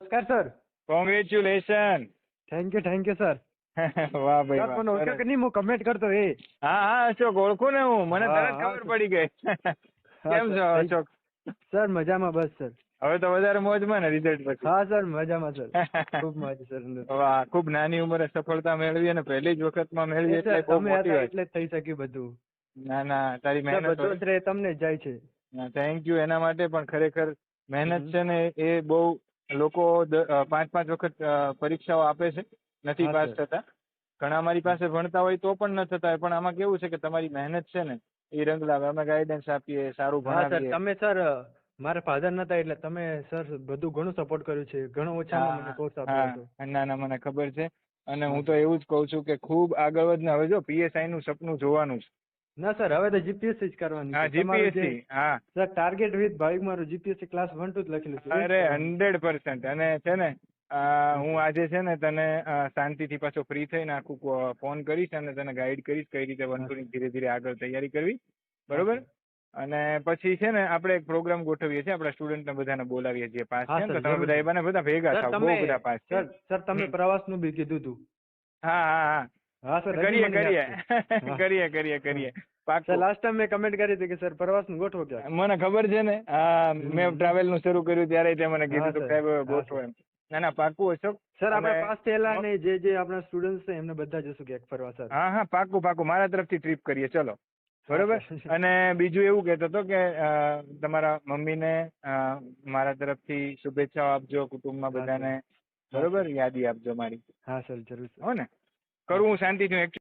નમસ્કાર sir. Congratulation thank you thank you sir. વાહ ભાઈ સર પણ ઓળખ્યો કે નહીં હું કમેન્ટ કરતો એ. હા હા અશોક ઓળખું ને હું. મને તરત ખબર પડી ગઈ. કેમ છો સર, અશોક? સર મજામાં બસ સર. હવે તો વધારે મોજમાં ને રિઝલ્ટ પછી. હા સર મજામાં સર. ખૂબ મજા સર વાહ ખૂબ નાની ઉંમરે સફળતા મેળવી અને પહેલી જ વખતમાં મેળવી એટલે બહુ મોટી વાત. એટલે જ થઈ શક્યું બધું. ના ના તારી મહેનત બધું શ્રેય તમને જાય છે. થેન્ક યુ એના માટે પણ ખરેખર મહેનત છે ને એ બહુ લોકો પાંચ પાંચ વખત પરીક્ષાઓ આપે છે. નથી પાસ થતા. ઘણા અમારી પાસે ભણતા હોય તો પણ ન થતા હોય પણ આમાં કેવું છે કે તમારી મહેનત છે ને એ રંગ લાવે. અમે ગાઈડન્સ આપીએ સર ભણાવીએ. તમે સર મારા ફાધર નતા એટલે તમે સર બધું ઘણું સપોર્ટ કર્યું છે. ઘણો ઓછા મને કોર્સ આપ્યો ના ના મને ખબર છે. અને હું તો એવું જ કહું છું કે ખૂબ આગળ વધને. હવે જો પીએસઆઈ નું સપનું જોવાનું છે. ના સર હવે તો જીપીએસસી જ કરવાની હા જીપીએસસી હા. સર ટાર્ગેટ વિથ ભાવિક મારું જીપીએસસી ક્લાસ વન ટુ જ લખેલું છે. અરે. હંડ્રેડ પર્સન્ટ અને છે ને હું આજે છે ને તને શાંતિથી પાછો ફ્રી થઈને આખું ફોન કરીશ અને તને ગાઈડ કરીશ કઈ રીતે વન હા, ની ધીરે ધીરે આગળ તૈયારી કરવી. બરોબર? અને પછી છે ને આપણે એક પ્રોગ્રામ ગોઠવીએ છીએ આપણા સ્ટુડન્ટને બધાને બોલાવીએ છીએ પાસ છે તો તમે બધા એ બધા ભેગા થાવ બહુ બધા પાસ છે. સર સર તમે પ્રવાસનું બી કીધું હતું હા હા હા. હા સર કરીએ કરીએ. કરીએ કરીએ કરીએ. સર પાક્કું લાસ્ટ ટાઈમ મેં કમેન્ટ કરી હતી કે સર પ્રવાસનું ગોઠવો ક્યાંક? મને ખબર છે ને હા મેં ટ્રાવેલનું શરૂ કર્યું ત્યારે તે મને કીધું હતું. સાહેબ ગોઠવો એમ. ના ના પાક્કું અશોક સર આપણે પાસ થયેલા ને જે જે આપણા સ્ટુડન્ટ છે એમને બધા જશું ક્યાંક ફરવા સર. હા હા પાક્કું પાક્કું મારા તરફથી ટ્રીપ કરીએ ચલો. બરોબર? અને બીજું એવું કહેતો હતો કે તમારા મમ્મીને મારા તરફથી શુભેચ્છાઓ આપજો કુટુંબમાં. બધાને. બરોબર? યાદી આપજો મારી. હા સર જરૂર હો ને? કરું હું શાંતિથી